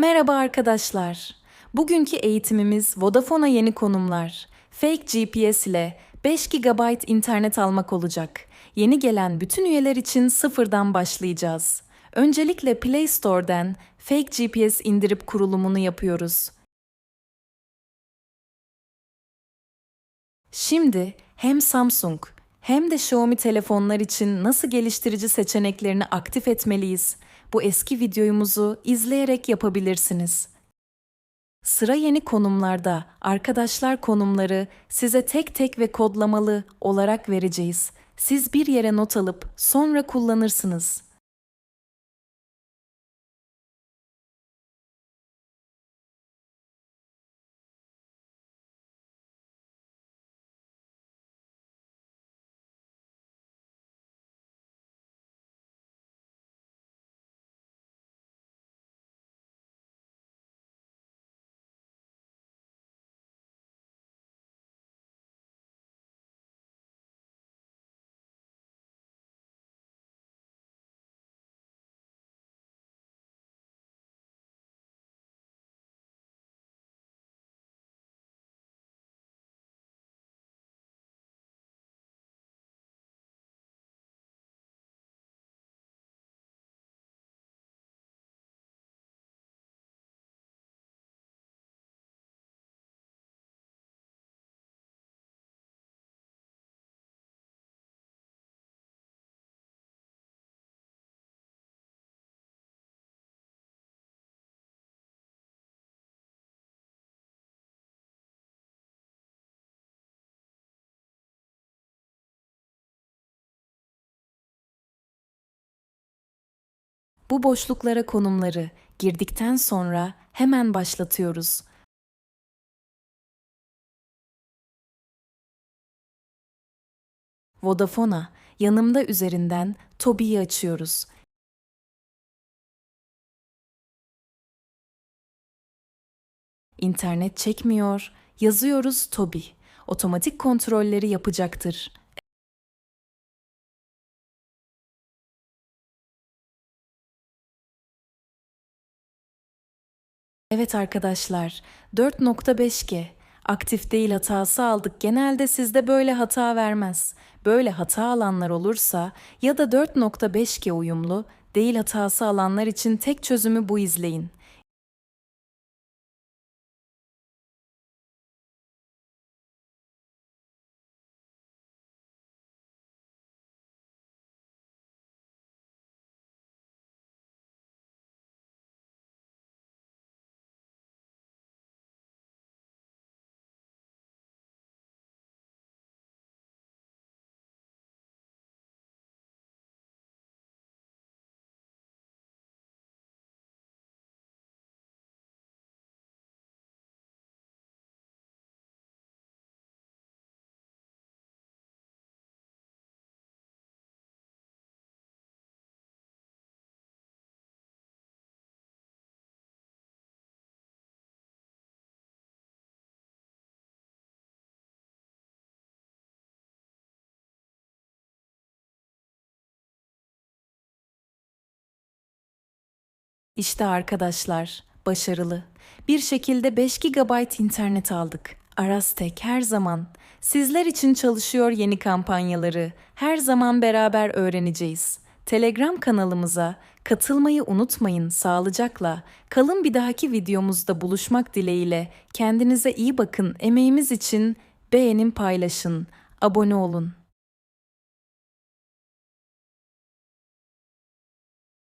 Merhaba arkadaşlar. Bugünkü eğitimimiz Vodafone'a yeni konumlar. Fake GPS ile 5 GB internet almak olacak. Yeni gelen bütün üyeler için sıfırdan başlayacağız. Öncelikle Play Store'dan Fake GPS indirip kurulumunu yapıyoruz. Şimdi hem Samsung hem de Xiaomi telefonlar için nasıl geliştirici seçeneklerini aktif etmeliyiz? Bu eski videomuzu izleyerek yapabilirsiniz. Sıra yeni konumlarda arkadaşlar konumları size tek tek ve kodlamalı olarak vereceğiz. Siz bir yere not alıp sonra kullanırsınız. Bu boşluklara konumları girdikten sonra hemen başlatıyoruz. Vodafone'a yanımda üzerinden Tobi'yi açıyoruz. İnternet çekmiyor. Yazıyoruz Tobi. Otomatik kontrolleri yapacaktır. Evet arkadaşlar, 4.5G aktif değil hatası aldık. Genelde sizde böyle hata vermez. Böyle hata alanlar olursa ya da 4.5G uyumlu değil hatası alanlar için tek çözümü bu izleyin. İşte arkadaşlar, başarılı. Bir şekilde 5 GB internet aldık. Arastek her zaman. Sizler için çalışıyor yeni kampanyaları. Her zaman beraber öğreneceğiz. Telegram kanalımıza katılmayı unutmayın sağlıcakla. Kalın bir dahaki videomuzda buluşmak dileğiyle. Kendinize iyi bakın. Emeğimiz için beğenin paylaşın. Abone olun.